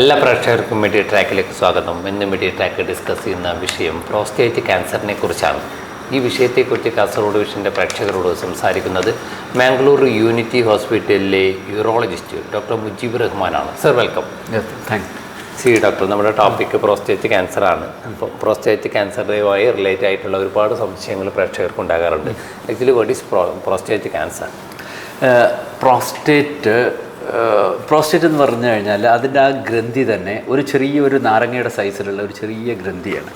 എല്ലാ പ്രേക്ഷകർക്കും മീഡിയ ട്രാക്കിലേക്ക് സ്വാഗതം. ഇന്ന് മീഡിയ ട്രാക്ക് ഡിസ്കസ് ചെയ്യുന്ന വിഷയം പ്രോസ്റ്റേറ്റ് ക്യാൻസറിനെ കുറിച്ചാണ്. ഈ വിഷയത്തെക്കുറിച്ച് കാസർഗോഡ് വിഷന്റെ പ്രേക്ഷകരോട് സംസാരിക്കുന്നത് മാംഗ്ലൂർ യൂണിറ്റി ഹോസ്പിറ്റലിലെ യൂറോളജിസ്റ്റ് ഡോക്ടർ മുജീബ് റഹ്മാനാണ്. Sir welcome thank C doctor നമ്മുടെ ടോപ്പിക്ക് പ്രോസ്റ്റേറ്റ് ക്യാൻസറാണ് അപ്പോൾ പ്രോസ്റ്റേറ്റ് ക്യാൻസറുമായി റിലേറ്റ് ആയിട്ടുള്ള ഒരുപാട് സംശയങ്ങൾ പ്രേക്ഷകർക്ക് ഉണ്ടാകാറുണ്ട്. Actually what is prostate cancer prostate prostate എന്ന് പറഞ്ഞു കഴിഞ്ഞാൽ അതിന്റെ ആ ഗ്രന്ഥി തന്നെ ഒരു ചെറിയ ഒരു നാരങ്ങയുടെ സൈസിലുള്ള ഒരു ചെറിയ ഗ്രന്ഥിയാണ്.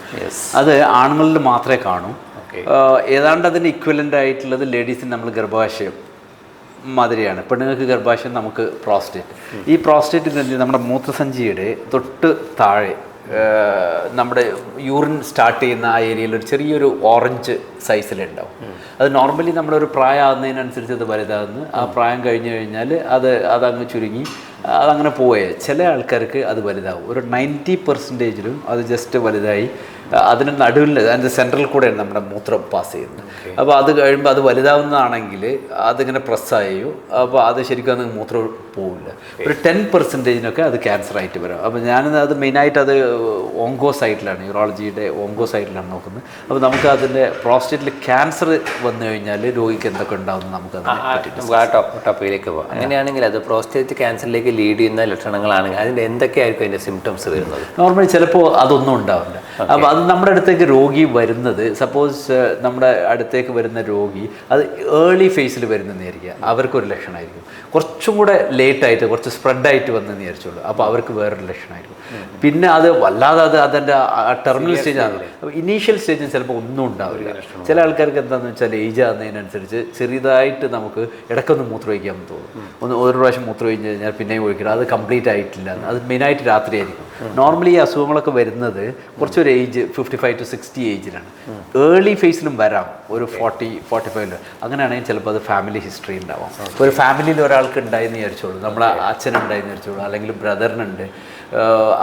അത് ആണുങ്ങളിൽ മാത്രമേ കാണൂ. ഏതാണ്ട് അതിന് ഇക്വലന്റ് ആയിട്ടുള്ളത് ലേഡീസിന് നമ്മൾ ഗർഭാശയം മാതിരിയാണ്. പെണ്ണുങ്ങൾക്ക് ഗർഭാശയം നമുക്ക് പ്രോസ്റ്റേറ്റ് ഈ പ്രോസ്റ്റേറ്റ് ഗ്രന്ഥി നമ്മുടെ മൂത്രസഞ്ചിയുടെ തൊട്ട് താഴെ നമ്മുടെ യൂറിൻ സ്റ്റാർട്ട് ചെയ്യുന്ന ആ ഏരിയയിൽ ഒരു ചെറിയൊരു ഓറഞ്ച് സൈസിലുണ്ടാവും. അത് നോർമലി നമ്മളൊരു പ്രായമാകുന്നതിനനുസരിച്ച് അത് വലുതാകുന്നു. ആ പ്രായം കഴിഞ്ഞു കഴിഞ്ഞാൽ അത് അതങ്ങ് ചുരുങ്ങി അതങ്ങനെ പോയേ ചില ആൾക്കാർക്ക് അത് വലുതാവും. ഒരു നയന്റി പെർസെന്റേജിലും അത് ജസ്റ്റ് വലുതായി അതിന് നടുവിൽ അതിന്റെ സെൻട്രൽ കൂടെയാണ് നമ്മുടെ മൂത്രം പാസ് ചെയ്യുന്നത്. അപ്പോൾ അത് കഴിയുമ്പോൾ അത് വലുതാവുന്നതാണെങ്കിൽ അതിങ്ങനെ പ്രസ്സായോ അപ്പോൾ അത് ശരിക്കും അത് മൂത്രം പോവില്ല. ഒരു ടെൻ പെർസെന്റേജിനൊക്കെ അത് ക്യാൻസർ ആയിട്ട് വരും. അപ്പോൾ ഞാനത് അത് മെയിനായിട്ട് അത് ഓങ്കോ സൈറ്റിലാണ് യൂറോളജിയുടെ ഓങ്കോ സൈറ്റിലാണ് നോക്കുന്നത്. അപ്പോൾ നമുക്ക് അതിന്റെ പ്രോസ്റ്റേറ്റിൽ ക്യാൻസർ വന്നു കഴിഞ്ഞാൽ രോഗിക്ക് എന്തൊക്കെ ഉണ്ടാവും നമുക്ക് നമുക്ക് ആ ടോപ്പ് ടോപ്പിലേക്ക് പോകാം അങ്ങനെയാണെങ്കിൽ അത് പ്രോസ്റ്റേറ്റ് ക്യാൻസറിലേക്ക് ലീഡ് ചെയ്യുന്ന ലക്ഷണങ്ങളാണെങ്കിൽ അതിന്റെ എന്തൊക്കെയായിരിക്കും അതിന്റെ സിംറ്റംസ് വരുന്നത്? നോർമലി ചിലപ്പോൾ അതൊന്നും ഉണ്ടാവില്ല. അപ്പോൾ അത് നമ്മുടെ അടുത്തേക്ക് രോഗി വരുന്നത് സപ്പോസ് നമ്മുടെ അടുത്തേക്ക് വരുന്ന രോഗി അത് ഏർലി ഫേസിൽ വരുന്നതായിരിക്കുക അവർക്കൊരു ലക്ഷണമായിരിക്കും. കുറച്ചും കൂടെ ലേറ്റ് ആയിട്ട് കുറച്ച് സ്പ്രെഡായിട്ട് വന്നെന്ന് വിചാരിച്ചുള്ളൂ. അപ്പോൾ അവർക്ക് വേറൊരു ലക്ഷണമായിരിക്കും. പിന്നെ അത് വല്ലാതെ അത് അതിന്റെ ടെർമിനൽ സ്റ്റേജ് ആണ്. അപ്പോൾ ഇനീഷ്യൽ സ്റ്റേജിൽ ചിലപ്പോൾ ഒന്നും ഉണ്ടാവില്ല. ചില ആൾക്കാർക്ക് എന്താണെന്ന് വെച്ചാൽ ഏജ് ആകുന്നതിനനുസരിച്ച് ചെറിയതായിട്ട് നമുക്ക് ഇടയ്ക്കൊന്ന് മൂത്രമൊഴിക്കാൻ തോന്നും. ഒന്ന് ഒരു പ്രാവശ്യം മൂത്രമൊഴിച്ച് കഴിഞ്ഞാൽ പിന്നെയും ഒഴിക്കണം. അത് കംപ്ലീറ്റ് ആയിട്ടില്ല. അത് മെയിനായിട്ട് രാത്രിയായിരിക്കും നോർമലി ഈ അസുഖങ്ങളൊക്കെ വരുന്നത് കുറച്ചൊരു age fifty five to sixty ഏജിലാണ് early ഫേസിലും വരാം. ഒരു ഫോർട്ടി ഫോർട്ടി ഫൈവിൽ അങ്ങനെയാണെങ്കിൽ ചിലപ്പോൾ അത് ഫാമിലി ഹിസ്റ്ററി ഉണ്ടാവാം. ഒരു ഫാമിലിയിൽ ഒരാൾക്ക് ഉണ്ടായെന്ന് വിചാരിച്ചോളൂ. നമ്മളെ അച്ഛനുണ്ടായെന്ന് വിചാരിച്ചോളൂ. അല്ലെങ്കിൽ ബ്രദറിനുണ്ട്.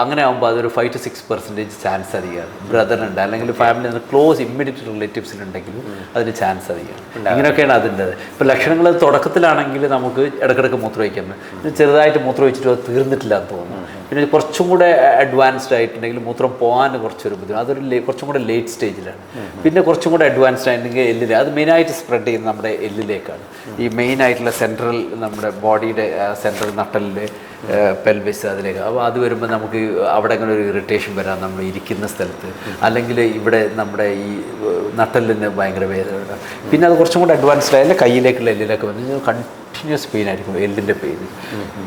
അങ്ങനെ ആകുമ്പോൾ അതൊരു five to six percentage chance അധികമാണ് ബ്രദറിനുണ്ട്. അല്ലെങ്കിൽ ഫാമിലി ക്ലോസ് ഇമ്മീഡിയറ്റ് റിലേറ്റീവ്സിനുണ്ടെങ്കിലും അതിന് ചാൻസ് അധികമാണ് ഇങ്ങനെയൊക്കെയാണ് അതിന്റെ ഇപ്പോൾ ലക്ഷണങ്ങൾ തുടക്കത്തിലാണെങ്കിൽ നമുക്ക് ഇടയ്ക്കിടയ്ക്ക് മൂത്രമൊഴിക്കാൻ ചെറുതായിട്ട് വെച്ചിട്ട് അത് തീർന്നിട്ടില്ല എന്ന് തോന്നുന്നു പിന്നെ കുറച്ചും കൂടെ അഡ്വാൻസ്ഡ് ആയിട്ടുണ്ടെങ്കിൽ മൂത്രം പോകാൻ കുറച്ചൊരു ബുദ്ധിമുട്ട്. അതൊരു കുറച്ചും കൂടെ ലേറ്റ് സ്റ്റേജിലാണ് പിന്നെ കുറച്ചും കൂടെ അഡ്വാൻസ്ഡ് ആയിട്ടുണ്ടെങ്കിൽ എല്ലിൽ അത് മെയിനായിട്ട് സ്പ്രെഡ് ചെയ്യുന്നത് നമ്മുടെ എല്ലിലേക്കാണ്. ഈ മെയിൻ ആയിട്ടുള്ള സെൻട്രൽ നമ്മുടെ ബോഡിയുടെ സെൻട്രൽ നട്ടലിൽ പെൽവിസ് അതിലേക്ക്. അപ്പോൾ അത് വരുമ്പോൾ നമുക്ക് അവിടെ അങ്ങനെ ഒരു ഇറിറ്റേഷൻ വരാം നമ്മൾ ഇരിക്കുന്ന സ്ഥലത്ത്. അല്ലെങ്കിൽ ഇവിടെ നമ്മുടെ ഈ നട്ടലിന് ഭയങ്കര വേദന പിന്നെ അത് കുറച്ചും കൂടെ അഡ്വാൻസ്ഡ് ആയാലും കയ്യിലേക്കുള്ള എല്ലിലൊക്കെ വന്ന് കണ്ടിന്യൂസ് പെയിൻ ആയിരിക്കും എല്ലിന്റെ പെയിൻ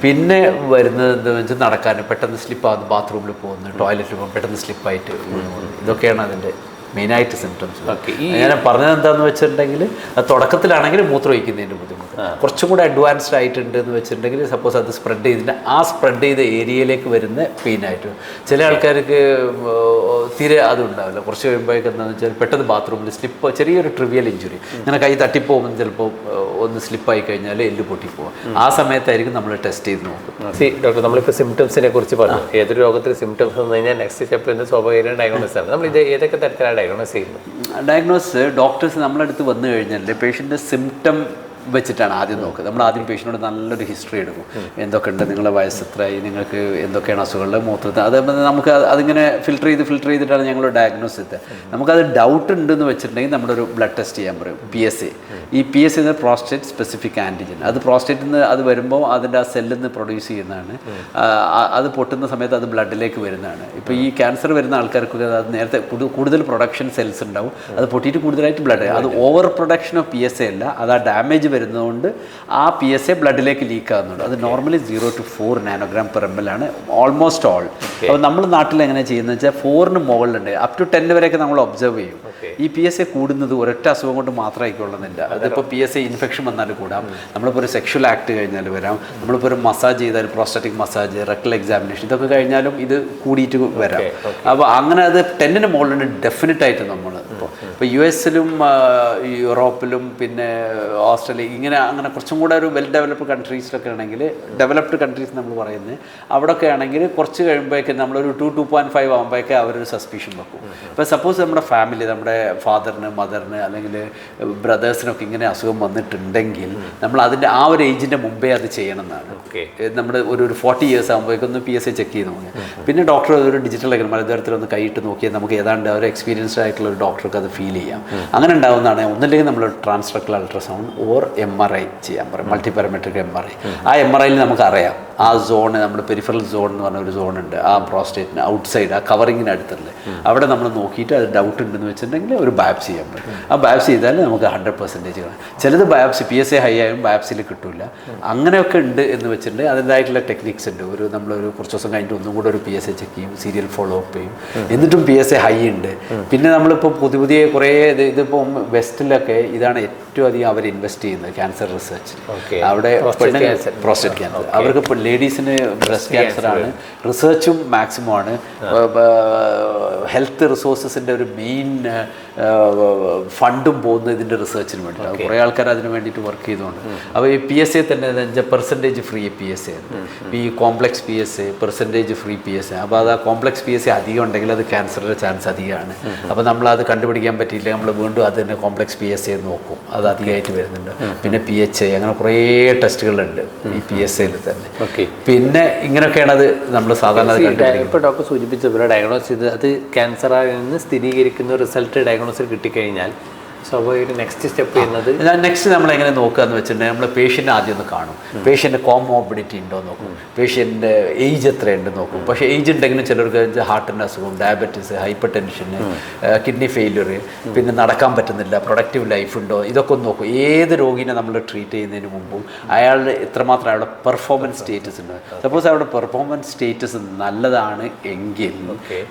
പിന്നെ വരുന്നത് എന്താണെന്ന് വെച്ചാൽ നടക്കാൻ പെട്ടെന്ന് സ്ലിപ്പ് ആകുന്നു ബാത്റൂമിൽ പോകുന്നു ടോയ്ലറ്റിൽ പോകും പെട്ടെന്ന് സ്ലിപ്പായിട്ട് ഇതൊക്കെയാണ് അതിന്റെ മെയിനായിട്ട് സിംറ്റംസ് ഞാൻ പറഞ്ഞത് എന്താന്ന് വെച്ചിട്ടുണ്ടെങ്കിൽ അത് തുടക്കത്തിലാണെങ്കിൽ മൂത്രമൊഴിക്കുന്നതിന്റെ ബുദ്ധിമുട്ട്. കുറച്ചും കൂടെ അഡ്വാൻസ്ഡ് ആയിട്ടുണ്ട് എന്ന് വെച്ചിട്ടുണ്ടെങ്കിൽ സപ്പോസ് അത് സ്പ്രെഡ് ചെയ്തിട്ട് ആ സ്പ്രെഡ് ചെയ്ത ഏരിയയിലേക്ക് വരുന്ന പെയിൻ ആയിട്ട് ചില ആൾക്കാർക്ക് തീരെ അതും ഉണ്ടാവില്ല കുറച്ച് കഴിയുമ്പോഴേക്ക് എന്താണെന്ന് വെച്ചാൽ പെട്ടെന്ന് ബാത്റൂമിൽ സ്ലിപ്പ് ചെറിയൊരു ട്രിവിയൽ ഇഞ്ചുറി ഇങ്ങനെ കൈ തട്ടിപ്പോകുമ്പോൾ ചിലപ്പോൾ ഒന്ന് സ്ലിപ്പായി കഴിഞ്ഞാൽ എല്ല് പൊട്ടിപ്പോകും ആ സമയത്തായിരിക്കും നമ്മൾ ടെസ്റ്റ് ചെയ്ത് നോക്കും സി ഡോക്ടർ നമ്മളിപ്പോൾ സിംറ്റംസിനെ കുറിച്ച് പറഞ്ഞു. ഏതൊരു രോഗത്തിൽ സിംറ്റംസ് വന്നു കഴിഞ്ഞാൽ നെക്സ്റ്റ് സ്റ്റെപ്പ് എന്ന് സ്വാഭാവിക ഡയഗ്നോസിസ് ആണ്. നമ്മൾ ഇത് ഏതൊക്കെ തരത്തിലാണ് ഡയഗ്നോസ് ചെയ്യുന്നത്? ഡയഗ്നോസ് ഡോക്ടേഴ്സ് നമ്മളടുത്ത് വന്നു കഴിഞ്ഞാൽ പേഷ്യന്റെ സിംറ്റം വെച്ചിട്ടാണ് ആദ്യം നോക്കുക നമ്മൾ ആദ്യം പേഷ്യനോട് നല്ലൊരു ഹിസ്റ്ററി എടുക്കും. എന്തൊക്കെ ഉണ്ട് നിങ്ങളുടെ വയസ്സ് എത്രയായി നിങ്ങൾക്ക് എന്തൊക്കെയാണ് അസുഖങ്ങൾ മൂത്രത്തിൽ അത് നമുക്ക് അതിങ്ങനെ ഫിൽട്ടർ ചെയ്ത് ഫിൽട്ടർ ചെയ്തിട്ടാണ് ഞങ്ങൾ ഡയഗ്നോസ് എത്തുക നമുക്കത് ഡൗട്ട് ഉണ്ടെന്ന് വെച്ചിട്ടുണ്ടെങ്കിൽ നമ്മളൊരു ബ്ലഡ് ടെസ്റ്റ് ചെയ്യാൻ പറയും പി എസ് എ ഈ പി എസ് എന്ന പ്രോസ്റ്റേറ്റ് സ്പെസിഫിക് ആന്റിജൻ അത് പ്രോസ്റ്റേറ്റിൽ നിന്ന് അത് വരുമ്പോൾ അതിന്റെ ആ സെല്ലിൽ നിന്ന് പ്രൊഡ്യൂസ് ചെയ്യുന്നതാണ്. അത് പൊട്ടുന്ന സമയത്ത് അത് ബ്ലഡിലേക്ക് വരുന്നതാണ്. ഇപ്പോൾ ഈ ക്യാൻസർ വരുന്ന ആൾക്കാർക്കൊക്കെ അത് നേരത്തെ കൂടുതൽ പ്രൊഡക്ഷൻ സെൽസ് ഉണ്ടാവും. അത് പൊട്ടിയിട്ട് കൂടുതലായിട്ട് ബ്ലഡ് അത് over production of P S A അല്ല അത് ആ ഡാമേജ് വരുന്നതുകൊണ്ട് ആ പി എസ് എ ബ്ലഡിലേക്ക് ലീക്ക് ആകുന്നുണ്ട് അത് normally zero to four nanogram per M L ആണ്. ഓൾമോസ്റ്റ് ഓൾ അപ്പോൾ നമ്മൾ നാട്ടിൽ എങ്ങനെ ചെയ്യുന്നത് വെച്ചാൽ ഫോറിന് മുകളിലുണ്ട്. അപ് ടു ടെൻ വരെയൊക്കെ നമ്മൾ ഒബ്സർവ് ചെയ്യും. ഈ പി എസ് എ കൂടുന്നത് ഒരൊറ്റ അസുഖം കൊണ്ട് മാത്രമായിക്കൊള്ളുന്നില്ല അതിപ്പോൾ പി എസ് എ ഇൻഫെക്ഷൻ വന്നാൽ കൂടാം. നമ്മളിപ്പോൾ ഒരു സെക്ഷൽ ആക്ട് കഴിഞ്ഞാൽ വരാം. നമ്മളിപ്പോൾ ഒരു മസാജ് ചെയ്താൽ പ്രോസ്റ്റാറ്റിക് മസാജ് റെക്ടൽ എക്സാമിനേഷൻ ഇതൊക്കെ കഴിഞ്ഞാലും ഇത് കൂടിയിട്ട് വരാം. അപ്പോൾ അങ്ങനെ അത് ടെന്നിന് മുകളിലുണ്ട് ഡെഫിനറ്റ് ആയിട്ട് നമ്മൾ ഇപ്പോൾ ഇപ്പോൾ യു എസിലും യൂറോപ്പിലും പിന്നെ ഓസ്ട്രേലിയ ഇങ്ങനെ അങ്ങനെ കുറച്ചും കൂടെ ഒരു വെൽ ഡെവലപ്ഡ് കൺട്രീസിലൊക്കെ ആണെങ്കിൽ ഡെവലപ്ഡ് കൺട്രീസ് നമ്മൾ പറയുന്നത് അവിടെയൊക്കെ ആണെങ്കിൽ കുറച്ച് കഴിയുമ്പോഴേക്കും നമ്മളൊരു ടു ടു പോയിന്റ് ഫൈവ് ആകുമ്പോഴേക്കും അവരൊരു സസ്പീഷൻ വെക്കും. ഇപ്പോൾ സപ്പോസ് നമ്മുടെ ഫാമിലി നമ്മുടെ ഫാദറിന് മദറിന് അല്ലെങ്കിൽ ബ്രദേഴ്സിനൊക്കെ ഇങ്ങനെ അസുഖം വന്നിട്ടുണ്ടെങ്കിൽ നമ്മൾ അതിന്റെ ആ ഒരു ഏജിന്റെ മുമ്പേ അത് ചെയ്യണം എന്നാണ് ഓക്കെ നമ്മൾ ഒരു ഒരു ഫോർട്ടി ഇയേഴ്സ് ആകുമ്പോഴേക്കൊന്ന് പി എസ് ഐ ചെക്ക് ചെയ്ത് നോക്കുക പിന്നെ ഡോക്ടർ ഒരു ഡിജിറ്റൽ മലയാളത്തിലൊന്ന് കൈയിട്ട് നോക്കിയാൽ നമുക്ക് ഏതാണ്ട് ഒരു എക്സ്പീരിയൻസ്ഡ് ആയിട്ടുള്ള ഒരു ഡോക്ടർക്ക് അത് ഫീൽ ചെയ്യാം. അങ്ങനെ ഉണ്ടാകുന്നതാണ് ഒന്നില്ലെങ്കിൽ നമ്മൾ transrectal ultrasound or M R I ചെയ്യാൻ പറയും. Multi parametric M R I ആ എം ആർ ഐയിൽ നമുക്ക് അറിയാം. ആ സോണ് നമ്മുടെ പെരിഫറൽ സോൺ എന്ന് പറഞ്ഞ ഒരു സോൺ ഉണ്ട്. ആ പ്രോസ്റ്റേറ്റിന് ഔട്ട് സൈഡ് ആ കവറിങ്ങിന് അടുത്തുള്ളത് അവിടെ നമ്മൾ നോക്കിയിട്ട് അത് ഡൗട്ട് ഉണ്ടെന്ന് വെച്ചിട്ടുണ്ടെങ്കിൽ ഒരു ബയോപ്സി ചെയ്യാൻ പറ്റും. ആ ബയോപ്സി ചെയ്താൽ നമുക്ക് ഹൺഡ്രഡ് പെർസെന്റേജ് കാണാം. ചിലത് biopsy P S A high ആയാലും ബയോപ്സിയിൽ കിട്ടില്ല അങ്ങനെയൊക്കെ ഉണ്ട് എന്ന് വെച്ചിട്ടുണ്ടെങ്കിൽ അതിന്റെതായിട്ടുള്ള ടെക്നിക്സ് ഉണ്ട്. ഒരു നമ്മളൊരു കുറച്ച് ദിവസം കഴിഞ്ഞിട്ട് ഒന്നും കൂടെ ഒരു പി എസ് എ ചെക്ക് ചെയ്യും സീരിയൽ ഫോളോ അപ്പ് ചെയ്യും. എന്നിട്ടും പി എസ് എ ഹൈ ഉണ്ട്. പിന്നെ നമ്മളിപ്പോൾ പുതിയ പുതിയ കുറേ ഇത് ഇതിപ്പം വെസ്റ്റിലൊക്കെ ഇതാണ് ഏറ്റവും അധികം അവർ ഇൻവെസ്റ്റ് ചെയ്യുന്നത് ക്യാൻസർ റിസർച്ച്. അവിടെ പ്രോസ്റ്റേറ്റ് ക്യാൻസർ അവർക്ക് ഇപ്പോൾ ലേഡീസിന് ബ്രസ്റ്റ് ക്യാൻസർ ആണ്. റിസർച്ചും മാക്സിമം ആണ്. ഹെൽത്ത് റിസോഴ്സസിന്റെ ഒരു മെയിൻ ഫണ്ടും പോകുന്നത് ഇതിന്റെ റിസർച്ചിന് വേണ്ടിയിട്ടാണ്. കുറേ ആൾക്കാർ അതിന് വേണ്ടിയിട്ട് വർക്ക് ചെയ്തുകൊണ്ട്. അപ്പോൾ ഈ പി എസ് എ തന്നെ അഞ്ച് percentage free P S A ഈ complex P S A percentage free P S A അപ്പോൾ അത് ആ കോംപ്ലക്സ് പി എസ് എ അധികം ഉണ്ടെങ്കിൽ അത് ക്യാൻസറിന്റെ ചാൻസ് അധികമാണ്. അപ്പോൾ നമ്മൾ അത് കണ്ടുപിടിക്കാൻ പറ്റിയില്ല. നമ്മൾ വീണ്ടും അത് തന്നെ കോംപ്ലക്സ് പി എസ് എ നോക്കും. അത് അധികമായിട്ട് വരുന്നുണ്ട്. പിന്നെ പി എച്ച് എ അങ്ങനെ കുറേ ടെസ്റ്റുകളുണ്ട് ഈ പി എസ് എയിൽ തന്നെ. ഓക്കെ. പിന്നെ ഇങ്ങനെയൊക്കെയാണ് അത് നമ്മൾ സാധാരണ ഇപ്പോൾ ഡോക്ടർ സൂചിപ്പിച്ചത് ഡയഗ്നോസ് ചെയ്ത് അത് ക്യാൻസർ ആണെന്ന് സ്ഥിരീകരിക്കുന്ന റിസൾട്ട് ഡയഗ്നോസിൽ കിട്ടിക്കഴിഞ്ഞാൽ സ്വാഭാവികമായിട്ട് നെക്സ്റ്റ് സ്റ്റെപ്പ് ചെയ്യുന്നത് നെക്സ്റ്റ് നമ്മൾ എങ്ങനെ നോക്കുക എന്ന് വെച്ചിട്ടുണ്ടെങ്കിൽ നമ്മൾ പേഷ്യന്റ് ആദ്യം ഒന്ന് കാണും. പേഷ്യന്റ് കോമോബിഡിറ്റി ഉണ്ടോ എന്ന് നോക്കും. പേഷ്യന്റെ ഏജ് എത്രയുണ്ട് നോക്കും. പക്ഷേ ഏജ് ഉണ്ടെങ്കിലും ചിലർക്ക് ഹാർട്ടിന്റെ അസുഖം ഡയബറ്റീസ് ഹൈപ്പർ ടെൻഷന് കിഡ്നി ഫെയിലിയർ പിന്നെ നടക്കാൻ പറ്റുന്നില്ല പ്രൊഡക്റ്റീവ് ലൈഫ് ഉണ്ടോ ഇതൊക്കെ ഒന്ന് നോക്കും. ഏത് രോഗിനെ നമ്മൾ ട്രീറ്റ് ചെയ്യുന്നതിന് മുമ്പും അയാളുടെ എത്രമാത്രം അയാളുടെ പെർഫോമൻസ് സ്റ്റേറ്റസ് ഉണ്ട്. സപ്പോസ് അയാളുടെ പെർഫോമൻസ് സ്റ്റേറ്റസ് നല്ലതാണ് എങ്കിൽ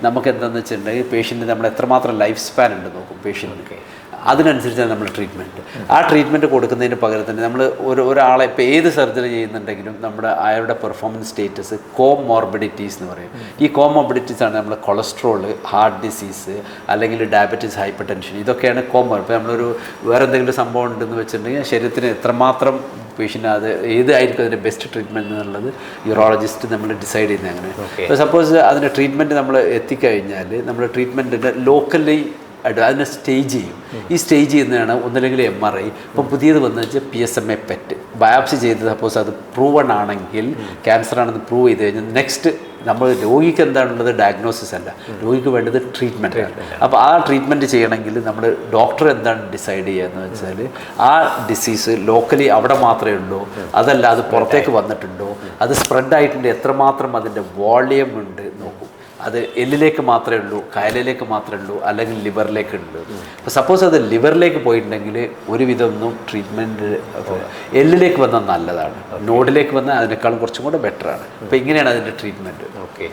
നമുക്ക് എന്താണെന്ന് വെച്ചിട്ടുണ്ടെങ്കിൽ പേഷ്യന്റ് നമ്മൾ എത്രമാത്രം ലൈഫ് സ്പാൻ ഉണ്ട് നോക്കും. പേഷ്യന്റ് അതിനനുസരിച്ചാണ് നമ്മൾ ട്രീറ്റ്മെന്റ് ആ ട്രീറ്റ്മെന്റ് കൊടുക്കുന്നതിന് പകരം തന്നെ നമ്മൾ ഒരു ഒരാളെ ഇപ്പോൾ ഏത് സർജറി ചെയ്യുന്നുണ്ടെങ്കിലും നമ്മുടെ അയാളുടെ പെർഫോമൻസ് സ്റ്റേറ്റസ് കോമോർബിഡിറ്റീസ് എന്ന് പറയും. ഈ കോമോർബിഡിറ്റീസ് ആണ് നമ്മൾ കൊളസ്ട്രോൾ ഹാർട്ട് ഡിസീസ് അല്ലെങ്കിൽ ഡയബറ്റീസ് ഹൈപ്പർ ടെൻഷൻ ഇതൊക്കെയാണ് കോമോ ഇപ്പോൾ നമ്മളൊരു വേറെ എന്തെങ്കിലും സംഭവം ഉണ്ടെന്ന് വെച്ചിട്ടുണ്ടെങ്കിൽ ശരീരത്തിന് എത്രമാത്രം പേഷ്യന്റ് അത് ഏതായിരിക്കും അതിന്റെ ബെസ്റ്റ് ട്രീറ്റ്മെന്റ് എന്നുള്ളത് യൂറോളജിസ്റ്റ് നമ്മൾ ഡിസൈഡ് ചെയ്യുന്നത് അങ്ങനെ. സപ്പോസ് അതിന്റെ ട്രീറ്റ്മെന്റ് നമ്മൾ എത്തിക്കഴിഞ്ഞാൽ നമ്മൾ ട്രീറ്റ്മെന്റിന്റെ ലോക്കലി ആയിട്ട് അതിനെ സ്റ്റേജ് ചെയ്യും. ഈ സ്റ്റേജ് ചെയ്യുന്നതാണ് ഒന്നില്ലെങ്കിൽ എം ആർ ഐ ഇപ്പം പുതിയത് വന്നു വെച്ചാൽ P S M A PET biopsy ചെയ്ത് സപ്പോസ് അത് പ്രൂവൺ ആണെങ്കിൽ ക്യാൻസർ ആണെന്ന് പ്രൂവ് ചെയ്ത് കഴിഞ്ഞാൽ നെക്സ്റ്റ് നമ്മൾ രോഗിക്ക് എന്താണുള്ളത് ഡയഗ്നോസിസ് അല്ല. രോഗിക്ക് വേണ്ടത് ട്രീറ്റ്മെന്റ് ആണ്. അപ്പോൾ ആ ട്രീറ്റ്മെന്റ് ചെയ്യണമെങ്കിൽ നമ്മൾ ഡോക്ടർ എന്താണ് ഡിസൈഡ് ചെയ്യുക എന്ന് വെച്ചാൽ ആ ഡിസീസ് ലോക്കലി അവിടെ മാത്രമേ ഉള്ളൂ. അതല്ല അത് പുറത്തേക്ക് വന്നിട്ടുണ്ടോ? അത് സ്പ്രെഡ് ആയിട്ടുണ്ട്. എത്രമാത്രം അതിന്റെ വോളിയം ഉണ്ട് അത് എല്ലിലേക്ക് മാത്രമേ ഉള്ളൂ കയലിലേക്ക് മാത്രമേ ഉള്ളൂ അല്ലെങ്കിൽ ലിവറിലേക്ക് ഉണ്ട് അപ്പോൾ സപ്പോസ് അത് ലിവറിലേക്ക് പോയിട്ടുണ്ടെങ്കിൽ ഒരുവിധം ഒന്നും ട്രീറ്റ്മെന്റ് എല്ലിലേക്ക് വന്നാൽ നല്ലതാണ്. നോഡിലേക്ക് വന്നാൽ അതിനേക്കാളും കുറച്ചും കൂടെ ബെറ്ററാണ് അപ്പോൾ ഇങ്ങനെയാണ് അതിന്റെ treatment okay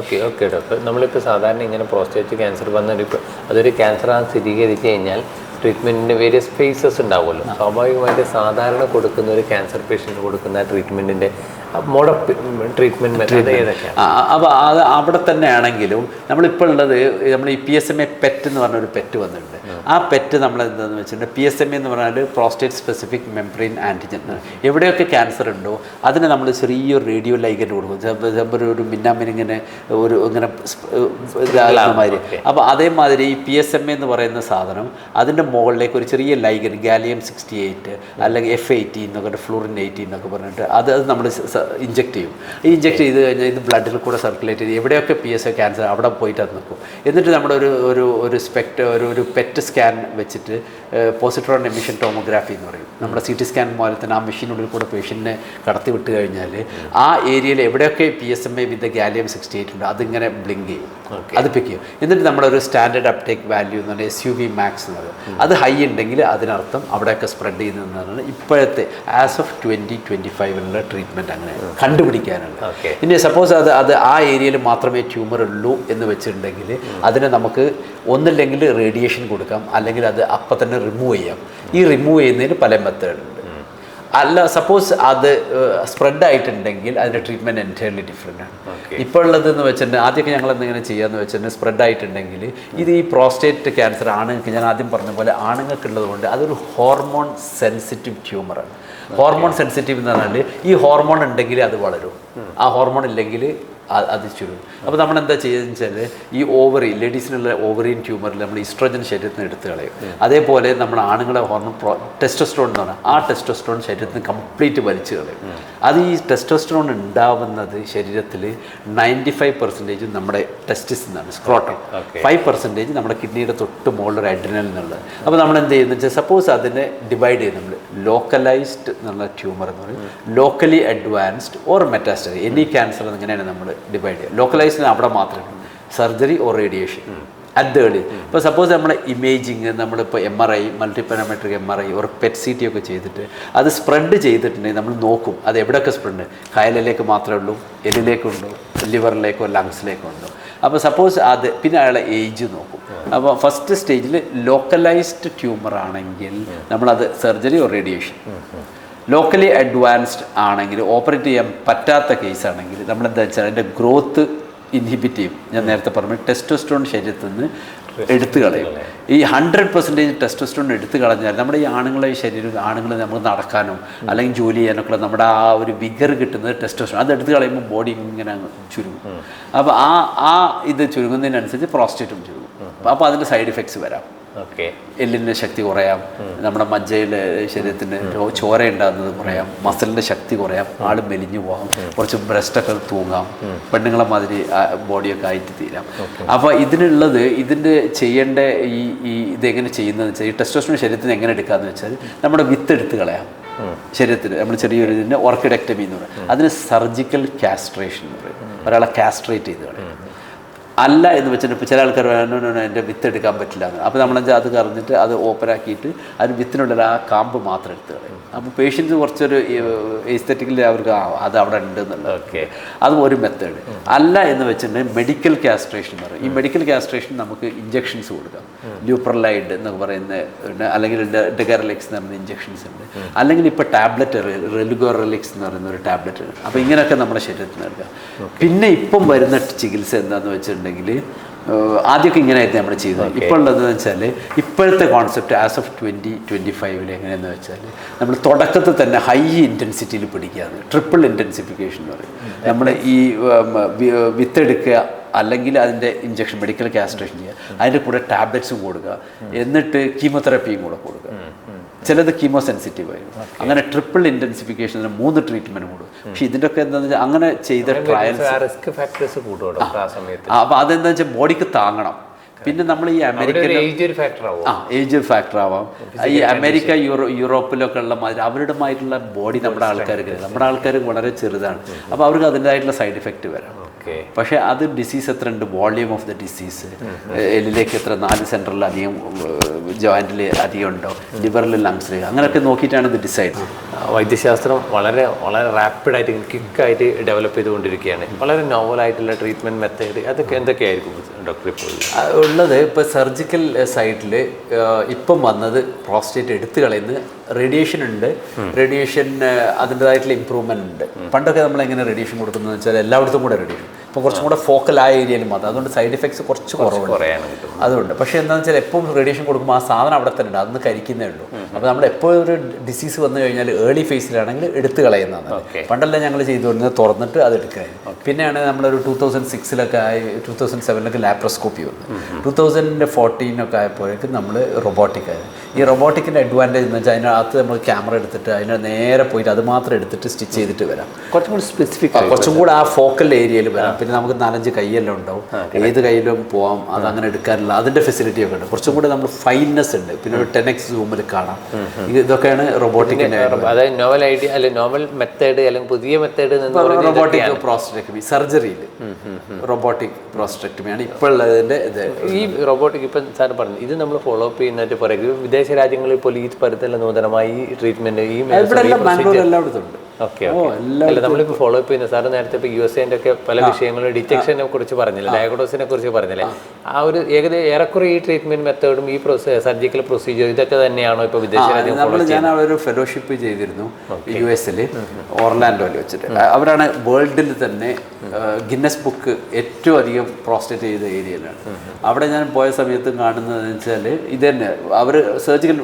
okay okay doctor നമ്മളിപ്പോൾ സാധാരണ ഇങ്ങനെ പ്രോസ്റ്റേറ്റ് ക്യാൻസർ വന്നൊരു അതൊരു ക്യാൻസറാണ് സ്ഥിരീകരിച്ച് കഴിഞ്ഞാൽ ട്രീറ്റ്മെന്റിന്റെ വേരിയസ് ഫേസസ് ഉണ്ടാവുമല്ലോ. സ്വാഭാവികമായിട്ട് സാധാരണ കൊടുക്കുന്ന ഒരു ക്യാൻസർ പേഷ്യന്റ് കൊടുക്കുന്ന ട്രീറ്റ്മെന്റിന്റെ മോഡ് ഓഫ് ട്രീറ്റ്മെന്റ് മെത്തേഡ് അപ്പോൾ അത് അവിടെ തന്നെ ആണെങ്കിലും നമ്മളിപ്പോൾ ഉള്ളത് നമ്മൾ ഈ P S M A PET എന്ന് പറഞ്ഞൊരു പെറ്റ് വന്നിട്ടുണ്ട്. ആ. പെറ്റ് നമ്മൾ എന്താണെന്ന് വെച്ചിട്ടുണ്ടെങ്കിൽ പി എസ് എം എന്ന് പറഞ്ഞാൽ പ്രോസ്റ്റേറ്റ് സ്പെസിഫിക് മെംബ്രെയിൻ ആന്റിജൻ എവിടെയൊക്കെ ക്യാൻസർ ഉണ്ടോ അതിന് നമ്മൾ ചെറിയൊരു റേഡിയോ ലൈഗന്റ് കൊടുക്കും ചിലപ്പോൾ ഒരു- മിന്നാമിൻ ഇങ്ങനെ ഒരു ഇങ്ങനെ മാതിരി. അപ്പോൾ അതേമാതിരി ഈ പി എസ് എം എന്ന് പറയുന്ന സാധനം അതിന്റെ മുകളിലേക്ക് ഒരു ചെറിയ ലൈഗൻ ഗാലിയം സിക്സ്റ്റി എയ്റ്റ് അല്ലെങ്കിൽ എഫ് എയ്റ്റി എന്നൊക്കെ ഫ്ലൂറിൻ എയ്റ്റി എന്നൊക്കെ പറഞ്ഞിട്ട് അത് അത് നമ്മൾ ഇഞ്ചെക്ട് ചെയ്യും. ഈ ഇഞ്ചെക്ട് ചെയ്ത് കഴിഞ്ഞാൽ ഇത് ബ്ലഡിൽ കൂടെ സർക്കുലേറ്റ് ചെയ്ത് എവിടെയൊക്കെ പി എസ് ഒ ക്യാൻസർ അവിടെ പോയിട്ട് അത് നിൽക്കും. എന്നിട്ട് നമ്മുടെ ഒരു ഒരു ഒരു സ്പെക്ട് ഒരു ഒരു പെറ്റ് സ്കാൻ വെച്ചിട്ട് പോസിട്രോൺ എമിഷൻ ടോമോഗ്രാഫി എന്ന് പറയും. നമ്മുടെ സി ടി സ്കാൻ പോലെ തന്നെ ആ മെഷീനുള്ളിൽ കൂടെ പേഷ്യന്റിനെ കടത്തി വിട്ട് കഴിഞ്ഞാൽ ആ ഏരിയയിൽ എവിടെയൊക്കെ P S M A with gallium sixty eight ഉണ്ട് അതിങ്ങനെ ബ്ലിങ്ക് ചെയ്യും. അത് പിക്ക് ചെയ്യും. എന്നിട്ട് നമ്മളൊരു സ്റ്റാൻഡേർഡ് അപ്ടേക്ക് വാല്യൂ എന്ന് പറഞ്ഞാൽ എസ് യു വി മാക്സ് എന്ന് പറയും. അത് ഹൈ ഉണ്ടെങ്കിൽ അതിനർത്ഥം അവിടെയൊക്കെ സ്പ്രെഡ് ചെയ്യുന്നതെന്നാണ് ഇപ്പോഴത്തെ ആസ് ഓഫ് ട്വന്റി ട്വന്റി ഫൈവിലുള്ള ട്രീറ്റ്മെന്റ് അങ്ങനെ കണ്ടുപിടിക്കാനുള്ളത് Okay. ഇനി സപ്പോസ് അത് അത് ആ ഏരിയയിൽ മാത്രമേ ട്യൂമർ ഉള്ളൂ എന്ന് വെച്ചിട്ടുണ്ടെങ്കിൽ അതിനെ നമുക്ക് ഒന്നില്ലെങ്കിൽ റേഡിയേഷൻ കൊടുക്കാം. അല്ലെങ്കിൽ അത് അപ്പം തന്നെ റിമൂവ് ചെയ്യാം. ഈ റിമൂവ് ചെയ്യുന്നതിന് പല മെത്തേഡ് ഉണ്ട്. അല്ല സപ്പോസ് അത് സ്പ്രെഡ് ആയിട്ടുണ്ടെങ്കിൽ അതിന്റെ ട്രീറ്റ്മെന്റ് എന്റയർലി ഡിഫറെന്റ് ആണ്. ഇപ്പോൾ ഉള്ളതെന്ന് വെച്ചിട്ടുണ്ടെങ്കിൽ ആദ്യമൊക്കെ ഞങ്ങൾ എന്തെങ്കിലും ചെയ്യാന്ന് വെച്ചിട്ടുണ്ടെങ്കിൽ സ്പ്രെഡ് ആയിട്ടുണ്ടെങ്കിൽ ഇത് ഈ പ്രോസ്റ്റേറ്റ് ക്യാൻസർ ആണുങ്ങൾക്ക് ഞാൻ ആദ്യം പറഞ്ഞ പോലെ ആണുങ്ങൾക്കുള്ളത് ഉള്ളതുകൊണ്ട് അതൊരു ഹോർമോൺ സെൻസിറ്റീവ് ട്യൂമറാണ് ഹോർമോൺ സെൻസിറ്റീവ് എന്ന് പറഞ്ഞാൽ ഈ ഹോർമോൺ ഉണ്ടെങ്കിൽ അത് വളരും. ആ ഹോർമോൺ ഇല്ലെങ്കിൽ അ- അത് ചുരുങ്ങും അപ്പോൾ നമ്മൾ എന്താ ചെയ്യുന്നത് വെച്ചാൽ ഈ ഓവറി ലേഡീസിനുള്ള ഓവറിയൻ ട്യൂമറിൽ നമ്മൾ ഇസ്ട്രോജൻ ശരീരത്തിന് എടുത്ത് കളയും. അതേപോലെ നമ്മൾ ആണുങ്ങളെ ഹോർമോൺ ടെസ്റ്റോസ്ട്രോൺ എന്ന് പറഞ്ഞാൽ ആ ടെസ്റ്റോസ്ട്രോൺ ശരീരത്തിന് കംപ്ലീറ്റ് വലിച്ചു കളയും. അത് ഈ ടെസ്റ്റോസ്ട്രോൺ ഉണ്ടാവുന്നത് ശരീരത്തിൽ നയന്റി ഫൈവ് പെർസെന്റേജ് നമ്മുടെ ടെസ്റ്റിസ് നിന്നാണ് സ്ക്രോട്ടം. ഫൈവ് പെർസെന്റേജ് നമ്മുടെ കിഡ്നിയുടെ തൊട്ട് മുകളിലൊരു അഡ്രിനൽ എന്നുള്ളത് അപ്പോൾ നമ്മൾ എന്ത് ചെയ്യുന്നത് വെച്ചാൽ സപ്പോസ് അതിനെ ഡിവൈഡ് ചെയ്ത് നമ്മൾ ലോക്കലൈസ്ഡ് എന്നുള്ള ട്യൂമർ എന്ന് പറയും. Locally advanced or metastatic any cancer എന്നിങ്ങനെയാണ് നമ്മൾ ഡിവൈഡ് ചെയ്യുക? ലോക്കലൈസ്ഡ് അവിടെ മാത്രമേ surgery or radiation at the early ഇപ്പോൾ സപ്പോസ് നമ്മൾ ഇമേജിങ് നമ്മളിപ്പോൾ M R I multiparametric M R I ഒരു പെറ്റ് സി ടി ഒക്കെ ചെയ്തിട്ട് അത് സ്പ്രെഡ് ചെയ്തിട്ടുണ്ടെങ്കിൽ നമ്മൾ നോക്കും അത് എവിടെയൊക്കെ സ്പ്രെഡ് കയലിലേക്ക് മാത്രമേ ഉള്ളൂ എല്ലിലേക്കുണ്ടോ ലിവറിലേക്കോ ലങ്സിലേക്കോ ഉണ്ടോ അപ്പോൾ സപ്പോസ് അത് പിന്നെ അയാളെ ഏജ് നോക്കും. അപ്പോൾ ഫസ്റ്റ് സ്റ്റേജിൽ ലോക്കലൈസ്ഡ് ട്യൂമർ ആണെങ്കിൽ നമ്മളത് surgery or radiation locally advanced ആണെങ്കിൽ ഓപ്പറേറ്റ് ചെയ്യാൻ പറ്റാത്ത കേസാണെങ്കിൽ നമ്മളെന്താ വെച്ചാൽ അതിന്റെ ഗ്രോത്ത് ഇൻഹിബിറ്റ് ചെയ്യും ഞാൻ നേരത്തെ പറഞ്ഞു ടെസ്റ്റോസ്റ്റോൺ ശരീരത്തിൽ നിന്ന് എടുത്തു കളയും. ഈ ഹൺഡ്രഡ് പെർസെന്റേജ് ടെസ്റ്റോസ്റ്റോൺ എടുത്തു കളഞ്ഞാൽ നമ്മുടെ ഈ ആണുങ്ങളെ ഈ ശരീരം ആണുങ്ങൾ നമ്മൾ നടക്കാനോ അല്ലെങ്കിൽ ജോലി ചെയ്യാനൊക്കെ നമ്മുടെ ആ ഒരു വിഗർ കിട്ടുന്നത് ടെസ്റ്റോസ്റ്റോൺ അത് എടുത്തു കളയുമ്പോൾ ബോഡി ഇങ്ങനെ ചുരുങ്ങും. അപ്പോൾ ആ ആ ഇത് ചുരുങ്ങുന്നതിനനുസരിച്ച് പ്രോസ്റ്റേറ്റും ചുരുങ്ങും. അപ്പോൾ അതിന്റെ സൈഡ് ഇഫക്ട്സ് വരാം. എല്ലിന്റെ ശക്തി കുറയാം. നമ്മുടെ മജ്ജയിലെ ശരീരത്തിന് ചോര ഉണ്ടാകുന്നത് കുറയാം. മസിലിന്റെ ശക്തി കുറയാം. ആൾ മെലിഞ്ഞു പോകാം. കുറച്ച് ബ്രസ്റ്റൊക്കെ തൂങ്ങാം. പെണ്ണുങ്ങളെ മാതിരി ബോഡിയൊക്കെ ആയിട്ട് തീരാം. അപ്പോൾ ഇതിനുള്ളത് ഇതിന്റെ ചെയ്യേണ്ട ഈ ഈ ഇതെങ്ങനെ ചെയ്യുന്നതെന്ന് വെച്ചാൽ ഈ ടെസ്റ്റോസ്റ്റിന് ശരീരത്തിന് എങ്ങനെ എടുക്കാമെന്ന് വെച്ചാൽ നമ്മുടെ വിത്ത് എടുത്ത് കളയാം. ശരീരത്തിൽ നമ്മൾ ചെറിയൊരു ഇതിന്റെ ഓർക്കിഡക്ടമി എന്ന് പറയും. അതിന് സർജിക്കൽ കാസ്ട്രേഷൻ എന്ന് പറയും. ഒരാളെ കാസ്ട്രേറ്റ് ചെയ്ത് കളയും. അല്ല എന്ന് വെച്ചിട്ട് ചില ആൾക്കാർ വേണമെന്ന് എന്റെ വിത്ത് എടുക്കാൻ പറ്റില്ല എന്ന്. അപ്പോൾ നമ്മളെന്താ അത് കറിഞ്ഞിട്ട് അത് ഓപ്പൺ ആക്കിയിട്ട് അതിന് വിത്തിനുള്ളിൽ ആ കാമ്പ് മാത്രം എടുത്ത് കളയും. അപ്പോൾ പേഷ്യൻസ് കുറച്ചൊരു എസ്തറ്റിക്കലി അവർക്ക് അത് അവിടെ ഉണ്ട് എന്നുള്ളത്. ഓക്കെ അതും ഒരു മെത്തേഡ് അല്ല എന്ന് വെച്ചിട്ടുണ്ടെങ്കിൽ മെഡിക്കൽ കാസ്ട്രേഷൻ എന്ന് പറയും. ഈ മെഡിക്കൽ കാസ്ട്രേഷൻ നമുക്ക് ഇഞ്ചെക്ഷൻസ് കൊടുക്കാം. ന്യൂപ്രലൈഡ് എന്നൊക്കെ പറയുന്ന അല്ലെങ്കിൽ ഡെഗറലിക്സ് എന്ന് പറയുന്ന ഇഞ്ചെക്ഷൻസ് ഉണ്ട്. അല്ലെങ്കിൽ ഇപ്പോൾ ടാബ്ലറ്റ് റെലുഗോറലിക്സ് എന്ന് പറയുന്ന ഒരു ടാബ്ലറ്റ് ഉണ്ട് അപ്പോൾ ഇങ്ങനെയൊക്കെ നമ്മുടെ ശരീരത്തിൽ നിന്ന് എടുക്കാം പിന്നെ ഇപ്പം വരുന്ന ചികിത്സ എന്താണെന്ന് വെച്ചിട്ടുണ്ടെങ്കിൽ ഏഹ് ആദ്യമൊക്കെ ഇങ്ങനെയായിരുന്നു നമ്മൾ ചെയ്തത്. ഇപ്പോൾ ഉള്ളതെന്ന് വെച്ചാൽ ഇപ്പോഴത്തെ concept as of twenty twenty ഫൈവിൽ എങ്ങനെയെന്ന് വെച്ചാൽ നമ്മൾ തുടക്കത്തിൽ തന്നെ ഹൈ ഇന്റൻസിറ്റിയിൽ പിടിക്കുകയാണ്. ട്രിപ്പിൾ ഇന്റൻസിഫിക്കേഷൻ എന്ന് പറയും. നമ്മൾ ഈ വിത്തെടുക്കുക അല്ലെങ്കിൽ അതിന്റെ ഇഞ്ചക്ഷൻ മെഡിക്കൽ കാസ്ട്രേഷൻ ചെയ്യുക. അതിന്റെ കൂടെ ടാബ്ലറ്റ്സും കൊടുക്കുക. എന്നിട്ട് കീമോതെറാപ്പിയും കൂടെ കൊടുക്കുക. ചിലത് കീമോ സെൻസിറ്റീവ് ആയിരുന്നു അങ്ങനെ ട്രിപ്പിൾ ഇന്റൻസിഫിക്കേഷൻ മൂന്ന് ട്രീറ്റ്മെന്റ് കൂടും. പക്ഷെ ഇതിന്റെ ഒക്കെ എന്താണെന്ന് വെച്ചാൽ അങ്ങനെ ചെയ്ത ട്രയൽസ് റിസ്ക് ഫാക്ടേഴ്സ് കൂടും ആ. സമയത്ത്. അപ്പോൾ അതെന്താ വെച്ചാൽ ബോഡിക്ക് താങ്ങണം. പിന്നെ നമ്മൾ ഈ അമേരിക്കൻ ഏജ് ഫാക്ടർ ആവും. ആ ഏജ് ഫാക്ടർ ആവാം. ഈ അമേരിക്ക യൂറോ യൂറോപ്പിലൊക്കെ ഉള്ള മാതിരി അവരുടെ ബോഡി നമ്മുടെ ആൾക്കാർക്ക് നമ്മുടെ ആൾക്കാർ വളരെ ചെറുതാണ്. അപ്പോൾ അവർക്ക് അതിന്റെതായിട്ടുള്ള സൈഡ് ഇഫക്റ്റ് വരാം. പക്ഷേ അത് ഡിസീസ് എത്ര ഉണ്ട്? വോളിയം ഓഫ് ദ ഡിസീസ് എല്ലിലേക്ക് എത്ര? നാല് സെന്ററിൽ അധികം ജോയിന്റിൽ അധികം ഉണ്ടോ? ലിവറിൽ ലങ്സിൽ അങ്ങനെയൊക്കെ നോക്കിയിട്ടാണ് ഇത് ഡിസൈഡ് വൈദ്യശാസ്ത്രം വളരെ വളരെ റാപ്പിഡായിട്ട് ക്വിക്കായിട്ട് ഡെവലപ്പ് ചെയ്തുകൊണ്ടിരിക്കുകയാണ്. വളരെ നോവലായിട്ടുള്ള ട്രീറ്റ്മെന്റ് മെത്തേഡ് അതൊക്കെ എന്തൊക്കെയായിരിക്കും ഡോക്ടർ ഇപ്പോൾ? ഉള്ളത് ഇപ്പോൾ സർജിക്കൽ സൈഡിൽ ഇപ്പം വന്നത് പ്രോസ്റ്റേറ്റ് എടുത്തു കളയുന്ന റേഡിയേഷൻ ഉണ്ട്. റേഡിയേഷൻ അതിന്റെതായിട്ടുള്ള ഇമ്പ്രൂവ്മെന്റ് ഉണ്ട്. പണ്ടൊക്കെ നമ്മൾ എങ്ങനെ റേഡിയേഷൻ കൊടുക്കുന്നത് വെച്ചാൽ എല്ലായിടത്തും കൂടെ റേഡിയേഷൻ ഇപ്പോൾ കുറച്ചും കൂടെ ഫോക്കൽ ആയ ഏരിയയിൽ മാത്രം അതുകൊണ്ട് സൈഡ് എഫക്ട്സ് കുറച്ച് കുറവുണ്ട്. അതുകൊണ്ട് പക്ഷേ എന്താണെന്ന് വെച്ചാൽ എപ്പോഴും റേഡിയേഷൻ കൊടുക്കുമ്പോൾ ആ സാധനം അവിടെ തന്നെ ഉണ്ട്. അതൊന്ന് കരിക്കുന്നേ ഉള്ളൂ. അപ്പോൾ നമ്മൾ എപ്പോഴും ഒരു ഡിസീസ് വന്നു കഴിഞ്ഞാൽ ഏർലി ഫേസിലാണെങ്കിൽ എടുത്തു കളയുന്നതാണ്. പണ്ടെല്ലാം ഞങ്ങൾ ചെയ്തുകൊണ്ടിരുന്നത് തുറന്നിട്ട് അത് എടുക്കുകയായിരുന്നു പിന്നെയാണ് നമ്മളൊരു ടൂ തൗസൻഡ് സിക്സിലൊക്കെ ആയി ടൂ തൗസൻഡ് സെവനിലൊക്കെ ലാപ്രോസ്കോപ്പി വന്നു ടൂ തൗസൻഡ് ഫോർട്ടീനൊക്കെ ആയപ്പോഴേക്കും നമ്മൾ റൊബോട്ടിക് ആയിരുന്നു ഈ റൊബോട്ടിക്കിന്റെ അഡ്വാന്റേജ് എന്ന് വെച്ചാൽ അതിനകത്ത് നമ്മൾ ക്യാമറ എടുത്തിട്ട് അതിനെ നേരെ പോയിട്ട് അത് മാത്രം എടുത്തിട്ട് സ്റ്റിച്ച് ചെയ്തിട്ട് വരാം. കുറച്ചും കൂടി സ്പെസിഫിക് കുറച്ചും കൂടി ആ ഫോക്കൽ ഏരിയയിൽ വരാം. പിന്നെ നമുക്ക് നാലഞ്ച് കൈയെല്ലാം ഉണ്ടാവും. ഏത് കയ്യിലും പോവാം അത് അങ്ങനെ എടുക്കാനുള്ള അതിന്റെ ഫെസിലിറ്റി ഒക്കെ ഉണ്ട്. കുറച്ചും കൂടി നമ്മൾ ഫൈൻനെസ് ഉണ്ട്. പിന്നെ ഒരു ടെൻ എക്സ് സൂമിൽ കാണാം. ഇത് ഇതൊക്കെയാണ് റൊബോട്ടിക്കിന്റെ അതായത് നോവൽ ഐഡിയ അല്ലെ നോവൽ മെത്തേഡ് അല്ലെങ്കിൽ പുതിയ മെത്തേഡ് റൊബോട്ടിക് പ്രോസ്റ്റക്ടമി സർജറിയിൽ റൊബോട്ടിക് പ്രോസ്റ്റക്ടമിയാണ് ഇപ്പോൾ ഉള്ളതിന്റെ ഇത്. ഈ റോബോട്ടിക് ഇപ്പം സാർ പറഞ്ഞു ഇത് നമ്മൾ ഫോളോ അപ്പ് ചെയ്യുന്നതിന്റെ പുറകെ വിദേശ രാജ്യങ്ങളിൽ പോലും ഈ പരത്തിലുള്ള നൂതനമായി ഈ ട്രീറ്റ്മെന്റ് ഈ ബാംഗ്ലൂർ എല്ലായിടത്തും ഉണ്ട് നമ്മളിപ്പോൾ ഫോളോ അപ്പ് ചെയ്യുന്ന സാറ് നേരത്തെ ഇപ്പോൾ യു എസ് എന്റെ ഒക്കെ പല വിഷയങ്ങളും ഡിറ്റക്ഷനെ കുറിച്ച് പറഞ്ഞില്ല ഡയഗ്നോസിനെ കുറിച്ച് പറഞ്ഞില്ലേ? ആ. ഒരു ഏകദേശം ഏറെക്കുറെ ഈ ട്രീറ്റ്മെന്റ് മെത്തേഡും ഈ സർജിക്കൽ പ്രൊസീജിയർ ഇതൊക്കെ തന്നെയാണോ ഇപ്പോൾ വിദേശ ഞാൻ ഒരു ഫെലോഷിപ്പ് ചെയ്തിരുന്നു യു എസിൽ ഓർലാൻഡോയിൽ വെച്ചിട്ട്. അവരാണ് വേൾഡിൽ തന്നെ ഗിന്നസ് ബുക്ക് ഏറ്റവും അധികം പ്രോസ്റ്റേറ്റ് ചെയ്ത ഏരിയയിലാണ്. അവിടെ ഞാൻ പോയ സമയത്ത് കാണുന്നത് വെച്ചാൽ ഇത് തന്നെ അവർ സർജിക്കൽ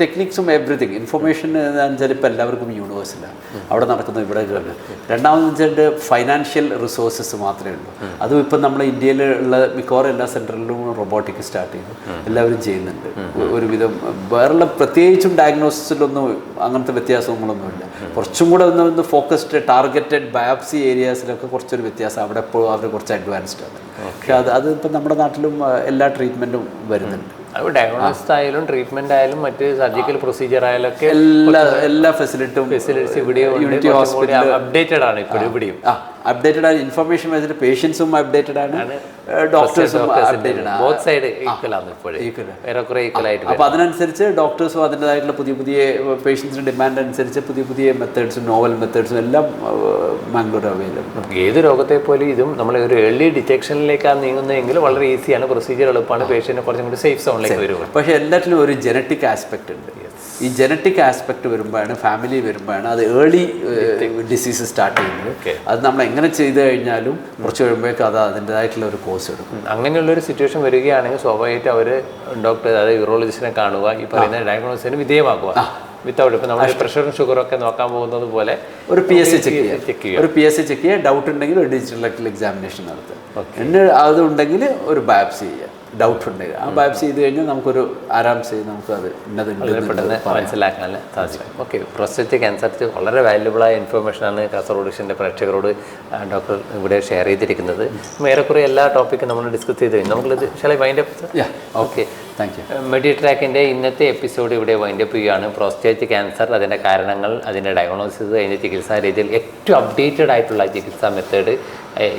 ടെക്നിക്സും എവറിഥിങ് ഇൻഫർമേഷൻ എന്ന് വെച്ചാൽ ഇപ്പോൾ എല്ലാവർക്കും യൂണിവേഴ്സിലാണ് അവിടെ നടക്കുന്നത് ഇവിടെ തന്നെ. രണ്ടാമതെന്ന് വെച്ചാൽ ഫൈനാൻഷ്യൽ റിസോഴ്സസ് മാത്രമേ ഉള്ളൂ. അതും ഇപ്പം നമ്മൾ ഇന്ത്യയിലുള്ള മിക്കവാറും എല്ലാ സെന്ററിലും റൊബോട്ടിക് സ്റ്റാർട്ട് ചെയ്തു. എല്ലാവരും ചെയ്യുന്നുണ്ട്. ഒരുവിധം വേറെ പ്രത്യേകിച്ചും ഡയഗ്നോസിസിലൊന്നും അങ്ങനത്തെ വ്യത്യാസങ്ങളൊന്നുമില്ല. കുറച്ചും കൂടെ ഒന്ന് ഒന്ന് ഫോക്കസ്ഡ് ടാർഗറ്റഡ് ബയോപ്സി ഏരിയാസിലൊക്കെ കുറച്ചൊരു വ്യത്യാസം. അവിടെ എപ്പോഴും അവർ കുറച്ച് അഡ്വാൻസ്ഡ് ആണ്. പക്ഷെ അത് അത് ഇപ്പം നമ്മുടെ നാട്ടിലും എല്ലാ ട്രീറ്റ്മെന്റും വരുന്നുണ്ട്. അത് ഡയഗ്നോസിസ് ആയാലും ട്രീറ്റ്മെന്റ് ആയാലും മറ്റ് സർജിക്കൽ പ്രൊസീജിയർ ആയാലും ഒക്കെ എല്ലാ എല്ലാ ഫെസിലിറ്റിയും ഫെസിലിറ്റീസ് ഇവിടെ യൂണിറ്റി ഹോസ്പിറ്റൽ അപ്ഡേറ്റഡ് ആണ് ഇപ്പോഴും ഇവിടെയും. അപ്ഡേറ്റഡ് ആണ്. ഇൻഫർമേഷൻ വെച്ചിട്ട് പേഷ്യൻസും അപ്ഡേറ്റഡ് ആണ്. ഡോക്ടേഴ്സും അപ്ഡേറ്റഡ് ആണ്. സൈഡ് ഇപ്പോഴും. അപ്പോൾ അതിനനുസരിച്ച് ഡോക്ടേഴ്സും അതിന്റെതായിട്ടുള്ള പുതിയ പുതിയ പേഷ്യൻസിന്റെ ഡിമാൻഡ് അനുസരിച്ച് പുതിയ പുതിയ മെത്തേഡ്സും നോവൽ മെത്തേഡ്സും എല്ലാം മാംഗ്ലൂർ അവൈലബിൾ ഏത് രോഗത്തെ പോലും ഇതും നമ്മൾ ഒരു ഏർലി ഡിറ്റക്ഷനിലേക്കാണ് നീങ്ങുന്നതെങ്കിൽ വളരെ ഈസിയാണ് പ്രൊസീജിയർ എളുപ്പമാണ്. പേഷ്യന്റിനെ കുറച്ചും കൂടി സേഫ് സോണിലേക്ക് വരും പക്ഷേ എല്ലാറ്റിലും ഒരു ജനറ്റിക് ആസ്പെക്റ്റ് ഉണ്ട്. ഈ ജനറ്റിക് ആസ്പെക്ട് വരുമ്പോഴാണ് ഫാമിലി വരുമ്പോഴാണ് അത് ഏർലി ഡിസീസ് സ്റ്റാർട്ട് ചെയ്യുന്നത്. അത് നമ്മൾ എങ്ങനെ ചെയ്തു കഴിഞ്ഞാലും കുറച്ച് കഴിയുമ്പോഴേക്കും അത് അതിന്റെതായിട്ടുള്ള ഒരു കോഴ്സ് എടുക്കും. അങ്ങനെയുള്ളൊരു സിറ്റുവേഷൻ വരികയാണെങ്കിൽ സ്വാഭാവികമായിട്ട് അവർ ഡോക്ടർ അതായത് യൂറോളജിസ്റ്റിനെ കാണുക ഈ പറയുന്ന ഡയഗ്നോസിന് വിധേയമാക്കുക വിത്തൗട്ട് ഇപ്പം നമ്മൾ പ്രഷറും ഷുഗറും ഒക്കെ നോക്കാൻ പോകുന്നത് പോലെ ഒരു പി എസ് സി ചെക്ക് ചെയ്യാം. ചെക്ക് ചെയ്യുക ഒരു പി എസ് സി ചെക്ക് ചെയ്യുക ഡൗട്ട് ഉണ്ടെങ്കിൽ ഒരു ഡിജിറ്റൽ എക്സാമിനേഷൻ നടത്തുക. എന്നിട്ട് അതുണ്ടെങ്കിൽ ഒരു ബയോപ്സി ചെയ്യുക ഡൗട്ട് ഉണ്ടെങ്കിൽ ആ ബയോപ്സി ചെയ്ത് കഴിഞ്ഞാൽ നമുക്കൊരു ആരാംസെ നമുക്ക് അത് ഇന്നത് ഉണ്ട് പെട്ടെന്ന് മനസ്സിലാക്കാൻ സാധിക്കും. ഓക്കെ പ്രൊസ്റ്റേറ്റ് ക്യാൻസറിച്ച് വളരെ വാല്യുബിളായ ഇൻഫർമേഷനാണ് കാസർഗോഡ് വിഷന്റെ പ്രേക്ഷകരോട് ഡോക്ടർ ഇവിടെ ഷെയർ ചെയ്തിരിക്കുന്നത്. ഏറെക്കുറെ എല്ലാ ടോപ്പിക്കും നമ്മൾ ഡിസ്കസ് ചെയ്ത് കഴിഞ്ഞു. നമുക്കിത് ചില മൈൻഡ് ഓക്കെ മെഡി ട്രാക്കിന്റെ ഇന്നത്തെ എപ്പിസോഡ് ഇവിടെ വൈൻഡപ്പ് ചെയ്യുകയാണ്. പ്രോസ്റ്റേറ്റ് ക്യാൻസർ അതിന്റെ കാരണങ്ങൾ അതിന്റെ ഡയഗ്നോസിസ് അതിന്റെ ചികിത്സാ രീതിയിൽ ഏറ്റവും അപ്ഡേറ്റഡ് ആയിട്ടുള്ള ചികിത്സാ മെത്തേഡ്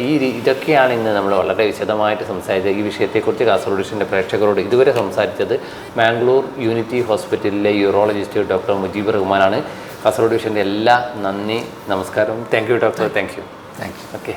ഈ ഇതൊക്കെയാണ് ഇന്ന് നമ്മൾ വളരെ വിശദമായിട്ട് സംസാരിച്ചത്. ഈ വിഷയത്തെക്കുറിച്ച് കാസർഗോഡ് വിഷന്റെ പ്രേക്ഷകരോട് ഇതുവരെ സംസാരിച്ചത് മാംഗ്ലൂർ യൂണിറ്റി ഹോസ്പിറ്റലിലെ യൂറോളജിസ്റ്റ് ഡോക്ടർ മുജീബ് റഹ്മാനാണ്. കാസർഗോഡ് ഡിവിഷന്റെ എല്ലാ നന്ദി നമസ്കാരം. Thank you doctor thank you thank you okay